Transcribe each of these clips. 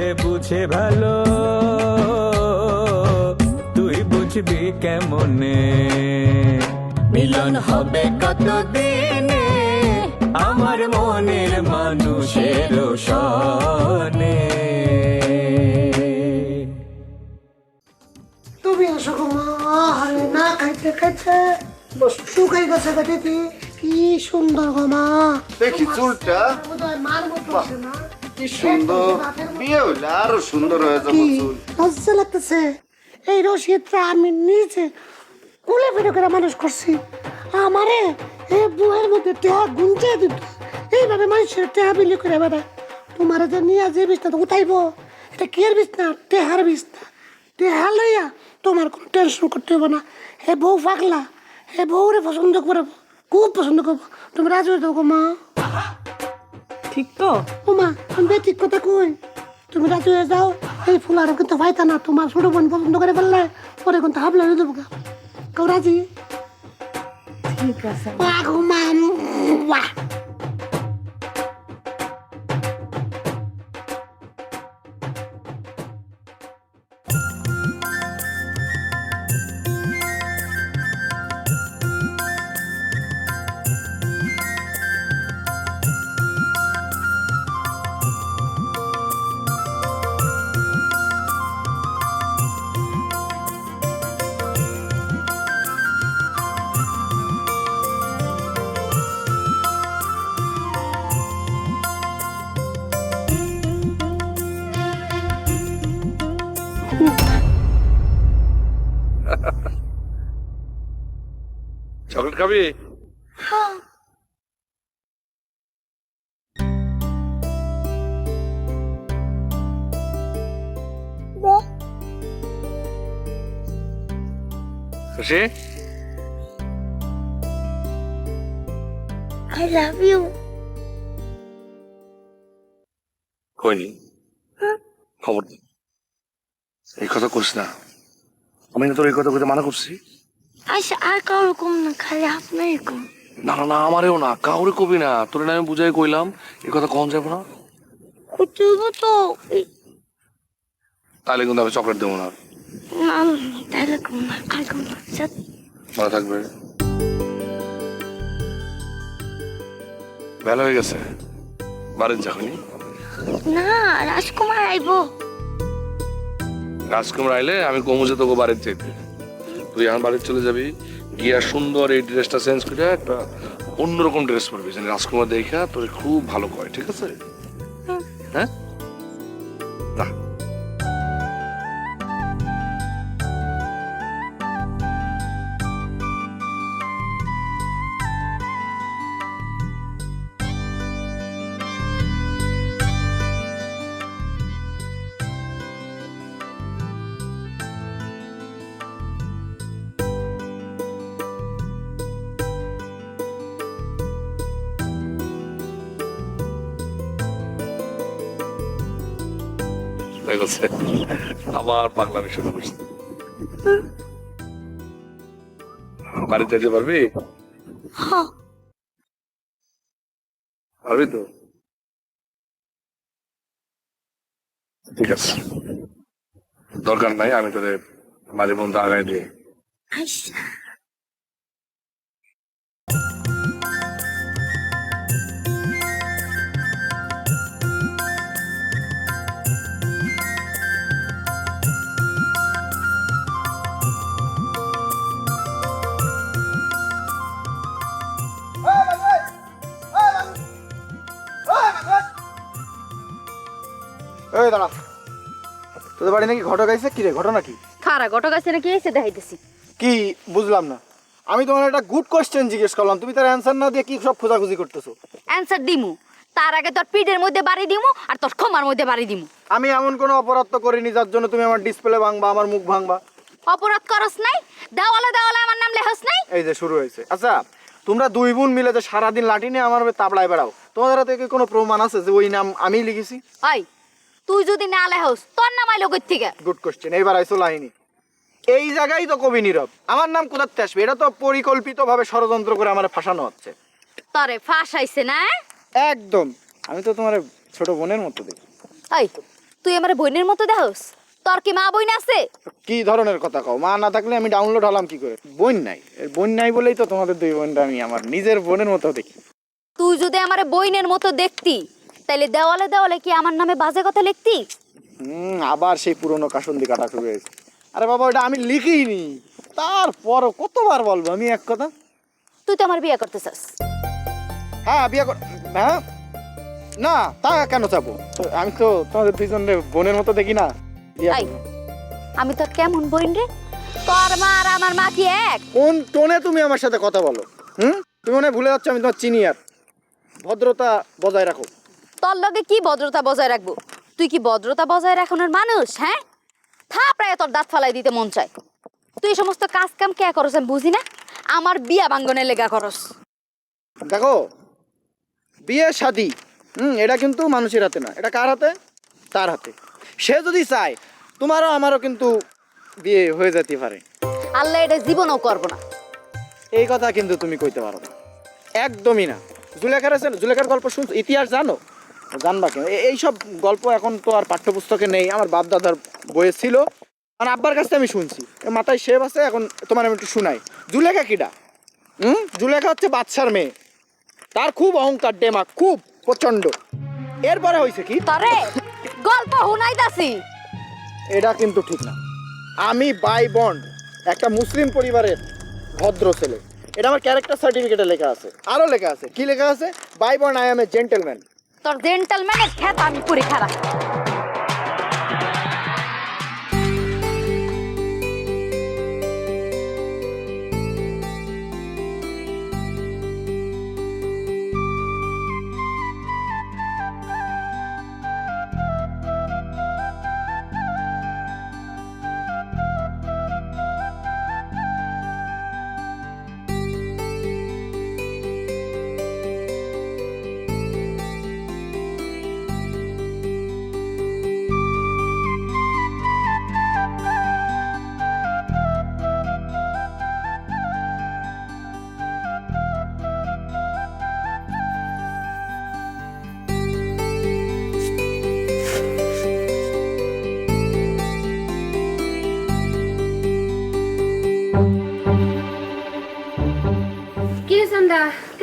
সে বুঝে ভালো। তুই বুঝবি কেমনে? মিলন হবে কতদিনে? আমার মনের মানুষের সনে। তুমি আসো আরে না খাইতে খাইতে শুকাই গেছে বেটিটি কি সুন্দর গো মা। দেখি চুলটা। বোধহয় মার মতো না? কি সুন্দর? বিয়ে হইলে আরও সুন্দর হয়ে যাব চুল। লজ্জা লাগতেছে। এই রশিদটা আমি নিজে কুলে ফিরে করে মানুষ করছি। আমারে এই বুয়ের মধ্যে টেহা গুঞ্জে দিত। এইভাবে মানুষের টেহা বিলি করে বেড়ায়। তোমার যে নিয়ে যে বিছনা উঠাইবো এটা কি এর বিছনা? টেহার বিছনা। টেহা লইয়া তোমার কোনো টেনশন করতে হবে না। হে বউ পাগলা হে বউরে পছন্দ করব খুব পছন্দ করব। তুমি রাজি হয়ে মা। ঠিক তো? ওমা আমি ঠিক কথা কই। তুমি রাজি হয়ে যাও এই ফুল আর কিন্তু পাইতা না তোমার ছোট বোন পছন্দ করে ফেললে পরে কিন্তু হাবলে হয়ে যাব। কেউ রাজি? ঠিক আছে। বাহ। খাবি খুশি? কইনি খবর এই কথা করিস না। আমি না তোর এই কথা কইতে মানা করছি। আচ্ছা আর কারও কম না খালি আপনারই কম না না না আমারেও না কাউরে কবি না। তোর আমি বুঝাই কইলাম এই কথা কখন যাব না? করতে তো তাহলে কিন্তু আমি চকলেট দেবো না। না তাহলে কম না কাল কম না। মনে থাকবে। বেলা হয়ে গেছে। বাড়ির যাখনি না রাজকুমার আইবো। রাজকুমার আইলে আমি কমুজে তোকে বাড়ির যেতে তুই আমার বাড়ির চলে যাবি গিয়া সুন্দর এই ড্রেসটা চেঞ্জ করে একটা অন্যরকম ড্রেস পরবি যেন রাজকুমার দেখা তোর খুব ভালো কয় ঠিক আছে? হ্যাঁ? না হয়ে গেছে। আবার পাগলামি শুরু করছি বাড়িতে যেতে পারবি? পারবি তো? ঠিক আছে। দরকার নাই আমি তোদের মাঝে মধ্যে আগায় দিয়ে বাড়ি নাকি ঘটক আইছে? কি রে ঘটনা কি? খারা ঘটক আছে নাকি? এসে দেখাইতেছি। কি বুঝলাম না। আমি তোমার একটা গুড কোশ্চেন জিজ্ঞেস করলাম তুমি তার অ্যান্সার না দিয়ে কি সব খোঁজাখুঁজি করতেছো? অ্যান্সার দিমু। তার আগে তোর পিঠের মধ্যে বাড়ি দিমু আর তোর ক্ষমার মধ্যে বাড়ি দিমু। আমি এমন কোনো অপরাধ তো করিনি যার জন্য তুমি আমার ডিসপ্লে ভাঙবা আমার মুখ ভাঙবা। অপরাধ করস নাই? দেওয়ালে দেওয়ালে আমার নাম লেখস নাই? এই যে শুরু হয়েছে। আচ্ছা তোমরা দুই বোন মিলে যে সারাদিন লাঠি নিয়ে আমার তাবলায় বেড়াও তোমাদের হাতে কি কোনো প্রমাণ আছে যে ওই নাম আমি লিখেছি? ওই তুই যদি না লেখস তোর নাম আইলো কই থেকে? গুড কোশ্চেন এইবার আইসো লাইনি। এই জায়গায় তো কবি নীরব। আমার নাম কোথাতে আসবে? এটা তো পরিকল্পিতভাবে ষড়যন্ত্র করে আমার ফাঁসানো হচ্ছে। তরে ফাঁস আইছে না? একদম। আমি তো তোমার ছোট বোনের মতো দেখি। ওই তুই আমার বোনের মতো দেহস তোর কি মা বোন আছে? কি ধরনের কথা কও? মা না থাকলে আমি ডাউনলোড হলাম কি করে? বোন নাই। এর বোন নাই বলেই তো তোমাদের দুই বোনটা আমি আমার নিজের বোনের মতো দেখি। তুই যদি আমার বইনের মতো দেখতি তাইলে দেওয়ালে দেওয়ালে কি আমার নামে বাজে কথা লিখতি? হুম আবার সেই পুরনো কাসন্দি কাটা হয়েছে। আরে বাবা ওটা আমি লিখিনি। তারপর কতবার বলব আমি এক কথা? তুই তো আমার বিয়ে করতে চাস হ্যাঁ বিয়ে কর হ্যাঁ? না তা কেন চাবো আমি তো তোমাদের দুইজনের বোনের মতো দেখি না। আমি তো কেমন বোন রে? তোর মা আর আমার মা কি এক? কোন টোনে তুমি আমার সাথে কথা বলো? হুম? তুমি মনে ভুলে যাচ্ছ আমি তোমার চিনি আর। ভদ্রতা বজায় রাখো। তোর লগে কি ভদ্রতা বজায় রাখব? তুই কি ভদ্রতা বজায় রাখানোর মানুষ হ্যাঁ? থা প্রায় তোর দাঁত ফালাই দিতে মন চায়। তুই এই সমস্ত কাজ কাম কে করস আমি বুঝি না? আমার বিয়া বাঙ্গনে লেগা করস। দেখো বিয়ে শাদি হুম এটা কিন্তু মানুষের হাতে না। এটা কার হাতে? তার হাতে। সে যদি চায় তোমারও আমারও কিন্তু বিয়ে হয়ে যেতে পারে। আল্লাহ এটা জীবনও করব না। এই কথা কিন্তু তুমি কইতে পারো না। একদমই না। জুলেখার আছে জুলেখার গল্প শুনছো ইতিহাস জানো? জানবা কেন এইসব গল্প এখন তো আর পাঠ্যপুস্তকে নেই। আমার বাপ দাদার বইয়ে ছিল। আর আব্বার কাছ থেকে আমি শুনছি। এ মাথায় শেভ আছে এখন তোমার আমি একটু শুনাই। জুলেখা কিডা? হুম? জুলেখা হচ্ছে বাচ্চার মেয়ে। তার খুব অহংকার ডেমা খুব প্রচণ্ড এরপরে হয়েছে কি? তরে গল্প হুনাইতাছি এটা কিন্তু ঠিক না। আমি বাই বন্ড একটা মুসলিম পরিবারের ভদ্র ছেলে। এটা আমার ক্যারেক্টার সার্টিফিকেটে লেখা আছে। আরও লেখা আছে। কি লেখা আছে? By Bond I am a gentleman. তোর জেন্টালম্যানের খ্যাত আমি পুরি খারাপ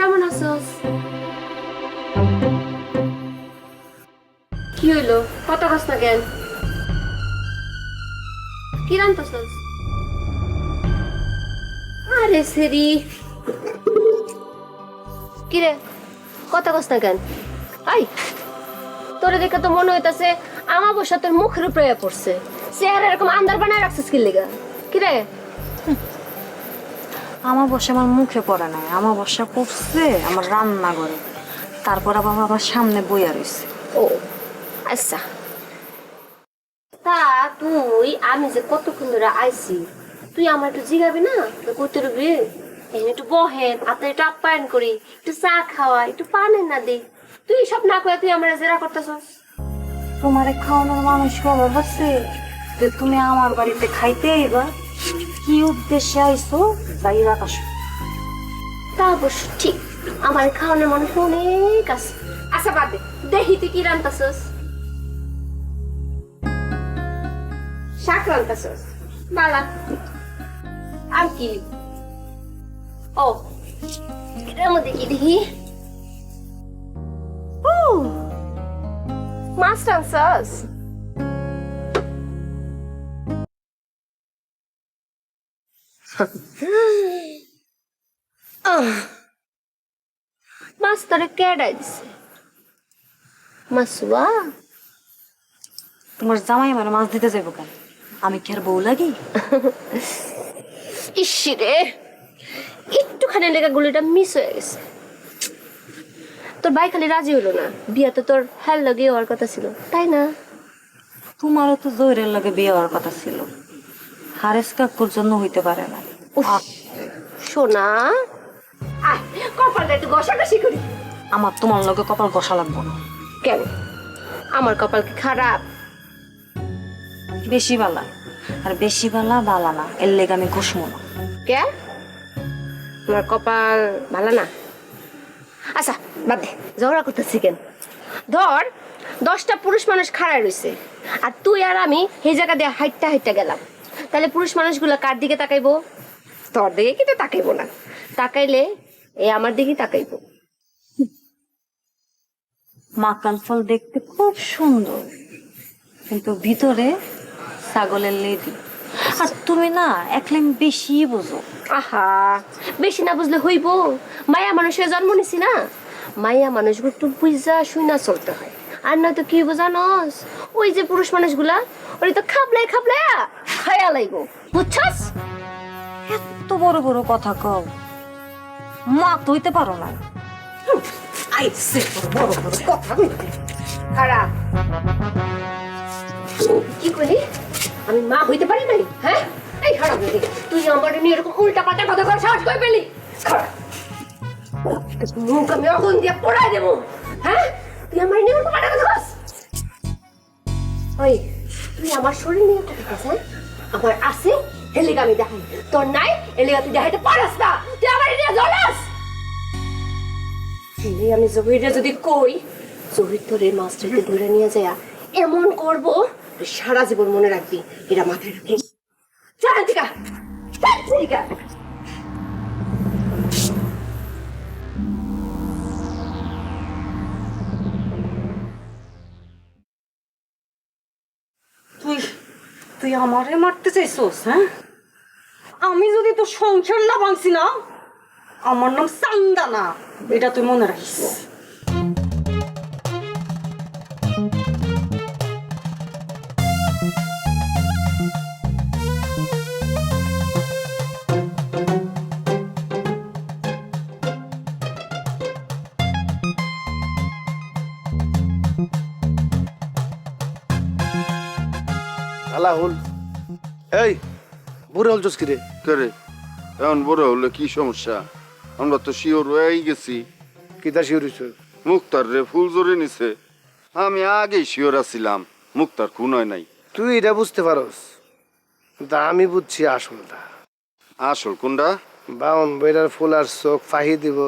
কেমন কি হইল? কত কস না কেন? আরে সেরি। কি রে কত কস না কেন? আই! তোরে দেখে তো মনে হইতাছে আমার বসা তোর মুখের উপরে পড়ছে। চেহারা এরকম আন্দার বানায় রাখছিস কি লেগা? কি রে আমার বসে আমার মুখে পড়ে নাই আমার বসা পড়ছে আমার রান্না করে তারপর আবার আমার সামনে বইয়া রয়েছে ও আচ্ছা। তা তুই আমি যে কতক্ষণ ধরে আইছি তুই আমার একটু জিগাবি না? করতে রবি একটু বহেন হাতে একটু আপ্যায়ন করি একটু চা খাওয়া একটু পানের না দিই তুই সব না করে তুই আমার জেরা করতেছস? তোমারে খাওয়ানোর মানুষ খবর হচ্ছে? যে তুমি আমার বাড়িতে খাইতে আইবা? কি উদ্দেশ্যে আইছো? যাই রাখাস তা অবশ্য ঠিক। আমার খাওয়ানোর মানুষ অনেক আছে। আচ্ছা বাদ দে। দেখি, তুই কি রান্তাছস? শাক রান্তাছস? বালা। আর কি? ও, এটার মধ্যে কি দেখি? ও, মাছ রান্তাছস? মাছ তোরে কেডাই দিছে মাসুয়া তোমার জামাই আমার মাছ দিতে যাব কেন? আমি কি আর বউ লাগি? ইসিরে একটুখানি লেগা গুলিটা মিস হয়ে গেছে। তোর ভাই খালি রাজি হলো না। বিয়া তো তোর হ্যাল লাগে হওয়ার কথা ছিল তাই না? তোমারও তো জহিরের লগে বিয়ে হওয়ার কথা ছিল। হারেস কাকুর জন্য হইতে পারে না। সোনা। কপালটা একটু ঘষাঘষি করি। আমার তোমার লগে কপাল ঘষা লাগবো না। কেন? আমার কপাল কি খারাপ? বেশি বালা। আর বেশি বালা বালা না। এর লেগে আমি ঘষবো না। কে? আমার কপাল ভালো না? আচ্ছা বাদ দে। ঝগড়া করতেছি কেন? ধর দশটা পুরুষ মানুষ খাড়ায় রয়েছে আর তুই আর আমি সেই জায়গা দিয়ে হাইটটা হাইটটা গেলাম। তাহলে পুরুষ মানুষগুলো কার দিকে তাকাইবো? তোর দিকে কিন্তু তাকাইবো না। তাকাইলে এ আমার দিকেই তাকাইবো। মাকান ফল দেখতে খুব সুন্দর কিন্তু ভিতরে ছাগলের লেদি। আর তুমি না একলেন বেশি বোঝো। আহা বেশি না বুঝলে হইব। মায়া মানুষের জন্ম নিছি না। মায়া মানুষগুলো একটু বুঝা শুই না চলতে হয়। আর নয়তো কি হইব জানস? ওই যে পুরুষ মানুষগুলা ওই তো খাবলাই খাবলায়া খায়া লাইব। বুঝছস? এত বড় বড় কথা কও। মা তইতে পারো না। আইসে বড় বড় কথা খারাপ কি কইলি? আমি মা হইতে পারি নাই হ্যাঁ? এই খারাপ তুই আমার নিয়ে এরকম উল্টা পাল্টা কথা করে সাহস করে পেলি? খারাপ মুখ আমি আগুন দিয়ে পোড়াই দেবো হ্যাঁ? তুই আমার নিয়ে উল্টা পাল্টা কথা ওই, তুই আমার শরীর নিয়ে কথা কস হ্যাঁ? আমার আছে আমি দেখাই। তোর নাই তুই দেখাইতে পারস না। তুই আমার নিয়ে জ্বলাস। আমি জহিরে যদি কই, জহির তোর এই মাস্টারকে ধরে নিয়ে যায়, এমন করব সারা জীবন মনে রাখবি এটা মাথায় রাখবি চল টিকা চল তুই আমারে মারতে চাইছোস হ্যাঁ? আমি যদি তোর সংসার না ভাঙছি না, আমার নাম সান্দানা। এটা তুই মনে রাখিস। এই বুড়ে হল কিরে করে এমন বড় হলে কি সমস্যা? আমরা তো শিওর হয়েই গেছি। কিতা শিউরিছ মুক্তার রে ফুল জোরে নিছে। আমি আগেই শিওর আছিলাম মুক্তার খুন হয় নাই। তুই এটা বুঝতে পারস? কিন্তু আমি বুঝছি আসলটা। আসল কোনটা? বাউন বেড়ার ফুল আর চোখ ফাহি দিব।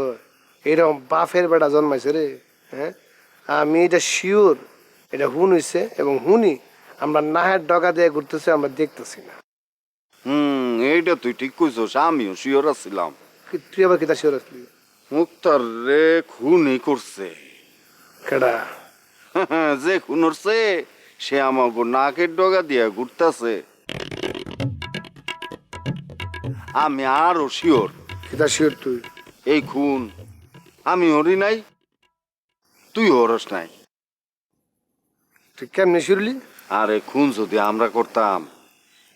এরকম বাফের বেটা জন্মাইছে রে হ্যাঁ? আমি এটা শিওর এটা হুন হইছে এবং হুনি আমরা নাহের ডগা দিয়ে ঘুরতেছে আমরা দেখতেছি না। হুম এইটা তুই ঠিক কইছস আমিও শিওর আছিলাম। কি- তুই আবার কিতা শিওর আসলি মুক্তার রে খুনই করছে। কেডা? যে খুন হচ্ছে সে আমাকে নাকের ডগা দিয়া ঘুরতাছে। আমি আরও শিওর কিতা শিওর তুই? এই খুন আমি হরি নাই তুই হরস নাই। তুই কেমনে শিরলি আরে খুন যদি আমরা করতাম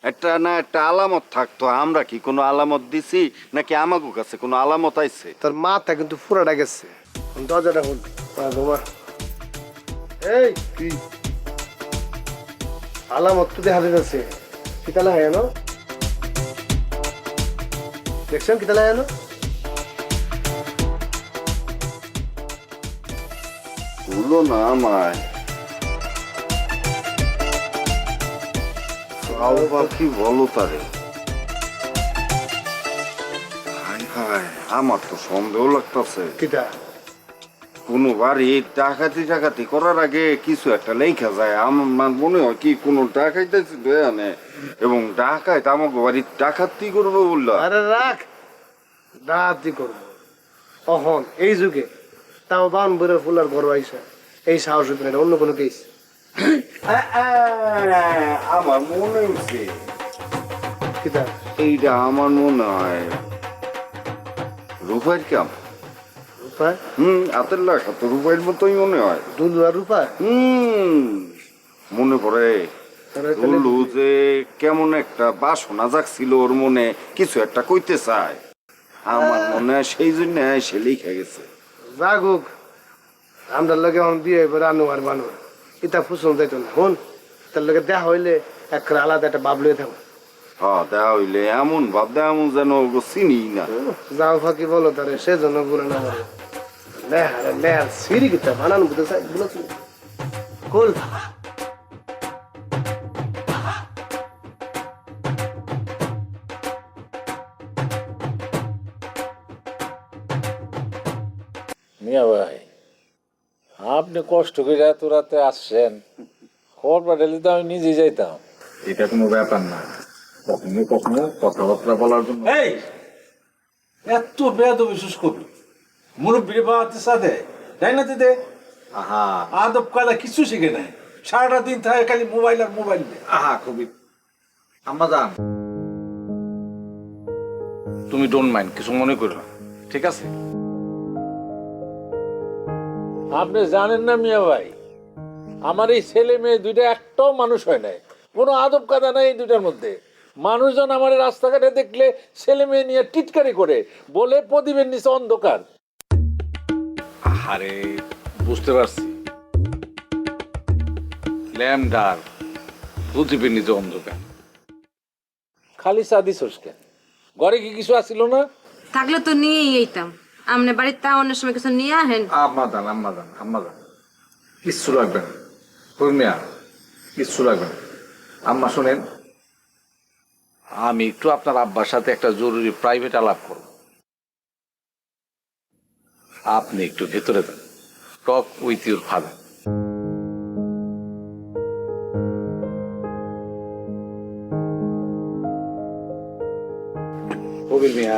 একটা না একটা আলামত থাকতো আমরা কি কোনো আলামত দিছি? নাকি আমাকে কাছে কোনো আলামত আইছে? তোর মাথা কিন্তু পুরাটা গেছে। দরজাটা হল বোমা এই কি? আলামত তো দেখা যাচ্ছে কিতালা হ্যাঁ না? দেখছেন কিতালা হ্যাঁ না? ভুলো না আমায়। তাও বা কি বলো তারে? আমার তো সন্দেহ লাগতেছে। কিতা কোনো বাড়ি ডাকাতি ডাকাতি করার আগে কিছু একটা লেখা যায়। আমার মনে হয় কি কোনো ডাকাইতেছি দয়ানে এবং ডাকাইতে আমাকে বাড়ি ডাকাতি করব বলল। আরে রাখ ডাহাতি করব। অহন এই যুগে তাও বাউন বইরের ফুলার ঘর আইসা। এই সাহস অন্য কোনো কেস আমার মনে কিতা? এইটা আমার মনে হয়। রূপাইয়ের কাম রূপা হুম হাতের লেখা তো রূপাইয়ের মতোই মনে হয়। দুলু আর রূপা হুম মনে পড়ে। বললু যে কেমন একটা বাসনা জাগছিল ওর মনে কিছু একটা কইতে চায়। আমার মনে হয় সেই জন্য সে লিখে গেছে। জাগুক আমরা লগে এখন বিয়ে করে আনু আর বানু। এটা ফুসল যাইতো না। হন? তার লগে দেখা হইলে এক আলাদা একটা বাবলু থাকো হ্যাঁ দেখা হইলে এমন ভাব দেয় এমন যেন চিনি না। যাও ফাঁকি বলো তারে সেজন্য বলে না বলো লেহারে লেহার সিঁড়ি কিতা বানানো বুঝতে চাই বলেছি কোল আপনি কষ্ট করে এত রাতে আসছেন খবর পাঠালে তো আমি নিজে যাইতাম। এটা কোনো ব্যাপার না। কখনো কখনো কথাবার্তা বলার জন্য এই এত বেদ বিশেষ করবি মুরব্বীর বাড়াতে সাথে তাই না দিদে? আহা। আদব কাদা কিছু শিখে নাই। সারাটা দিন থাকে খালি মোবাইল আর মোবাইল আহা খুবই। আম্মা যান। তুমি ডোন্ট মাইন্ড কিছু মনে করো না। ঠিক আছে? আপনি জানেন না মিয়া ভাই আমার এই ছেলে মেয়ে দুইটা একটাও মানুষ হয় নাই। কোনো আদব কাদা নাই এই দুইটার মধ্যে। মানুষজন আমার এই রাস্তাঘাটে দেখলে ছেলে মেয়ে নিয়ে টিটকারি করে বলে প্রদীপের নিচে অন্ধকার। আরে বুঝতে পারছি। ল্যামডার প্রদীপের নিজে অন্ধকার। খালি সাদি কেন? ঘরে কি কিছু আসছিল না? থাকলে তো নিয়েই এইতাম আমনে বাড়ির তা অন্য সময় কিছু নিয়ে আহেন আম্মা দান আম্মা দান আম্মা দান। কিচ্ছু লাগবে না। কর্মিয়া কিচ্ছু লাগবে না। আম্মা শোনেন আমি একটু আপনার আব্বার সাথে একটা জরুরি প্রাইভেট আলাপ করব। আপনি একটু ভেতরে then talk with your father Kabir Mia.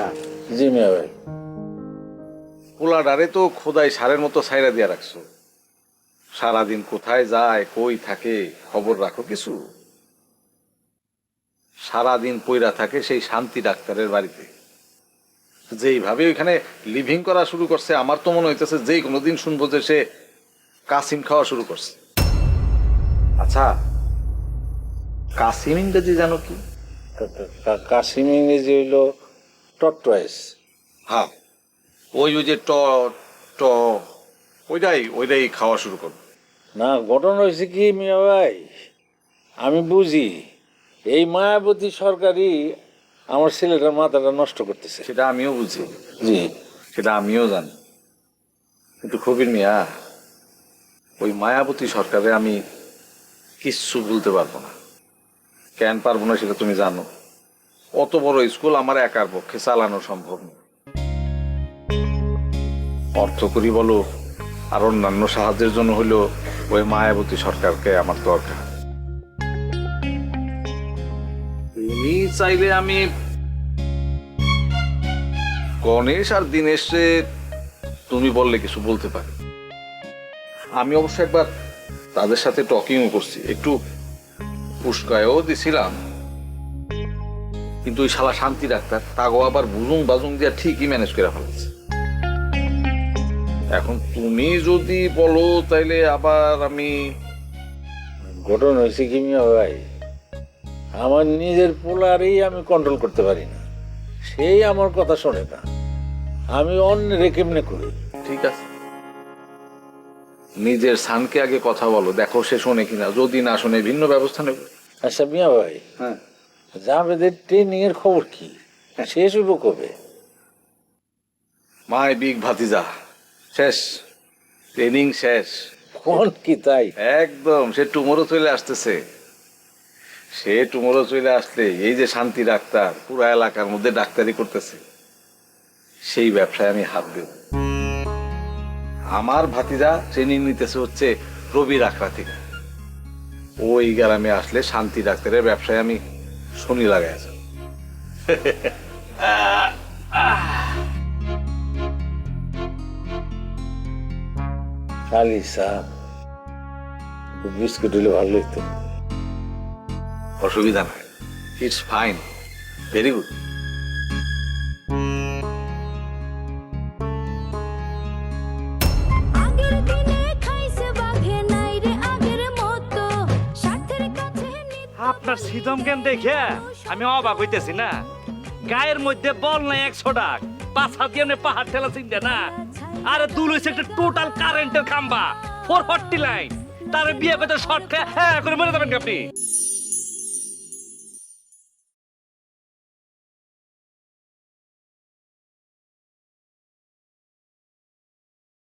জি মিয়া ভাই। পোলাডারে তো খোদাই সারের মতো সাইরা দিয়া রাখছো। সারাদিন কোথায় যায় কই থাকে খবর রাখো কিছু? সারাদিন পইরা থাকে সেই শান্তি ডাক্তারের বাড়িতে। যেইভাবে ওইখানে লিভিং করা শুরু করছে আমার তো মনে হইতেছে যেই কোনো দিন শুনব যে সে কাসিম খাওয়া শুরু করছে। আচ্ছা কাসিম ইংরেজি জানো কি? কাশিম ইংরেজি হইল টটয়েস হ্যাঁ। ওই ওই যে ট ট ওইটাই ওইটাই খাওয়া শুরু করবে। না ঘটনা হয়েছে কি মিয়া ভাই? আমি বুঝি এই মায়াবতী সরকারই আমার ছেলেটার মাথাটা নষ্ট করতেছে। সেটা আমিও বুঝি। জি। সেটা আমিও জানি। কিন্তু কবির মিয়া ওই মায়াবতী সরকারে আমি কিচ্ছু বলতে পারব না। কেন পারব না সেটা তুমি জানো। অত বড় স্কুল আমার একার পক্ষে চালানো সম্ভব না অর্থ করি বলো, আর অন্যান্য সাহায্যের জন্য হলো ওই মায়াবতী সরকারকে আমার দরকার। তুমি চাইলে আমি গণেশ আর দীনেশে তুমি বললে কিছু বলতে পারি। আমি অবশ্য একবার তাদের সাথে টকিংও করছি, একটু উস্কায়ও দিছিলাম। কিন্তু ওই শালা শান্তি ডাক্তার তাগো আবার বুজুং বাজুং দিয়া ঠিকই ম্যানেজ করে ফেলেছে। এখন তুমি যদি বলো তাইলে আবার আমি ঘটনা হয়েছে কি মিয়া ভাই? আমার নিজের পোলারই আমি কন্ট্রোল করতে পারি না। সেই আমার কথা শোনে না। আমি অন্যের কেমনে করি? ঠিক আছে। নিজের সানকে আগে কথা বলো দেখো সে শোনে কিনা। যদি না শোনে ভিন্ন ব্যবস্থা নেব। আচ্ছা মিয়া ভাই হ্যাঁ। জাভেদের ট্রেনিং এর খবর কি? শেষ হইব কবে? মাই বিগ ভাতিজা। শেষ ট্রেনিং শেষ। কোন কি তাই? একদম সে টুমোরো চলে আসতেছে। সে টুমোরো চলে আসলে এই যে শান্তি ডাক্তার পুরা এলাকার মধ্যে ডাক্তারি করতেছে সেই ব্যবসায় আমি হাত দেব। আমার ভাতিজা ট্রেনিং নিতেছে হচ্ছে রবি রাখরা থেকে ওই গ্রামে আসলে শান্তি ডাক্তারের ব্যবসায় আমি শনি লাগাই যাব। খালি চা বিস্কুট হলে ভালো হইতো অসুবিধা নাই। ইটস ফাইন ভেরি গুড আগের দিনে খাইছে বাঘে নাই রে আগের মতো। স্বার্থের কাছে আপনার শীতম জ্ঞান দেখে? আমি অবাক হইতেছি না। গায়ের মধ্যে বল নাই একশো ডাক। পাঁচ হাত দিয়ে পাহাড় ঠেলা চিনতে না। আরে দুল হয়েছে একটা টোটাল কারেন্টের খাম্বা ফোর ফর্টি লাইন তার বিয়ে করতে শর্ট হ্যাঁ করে মনে যাবেন আপনি?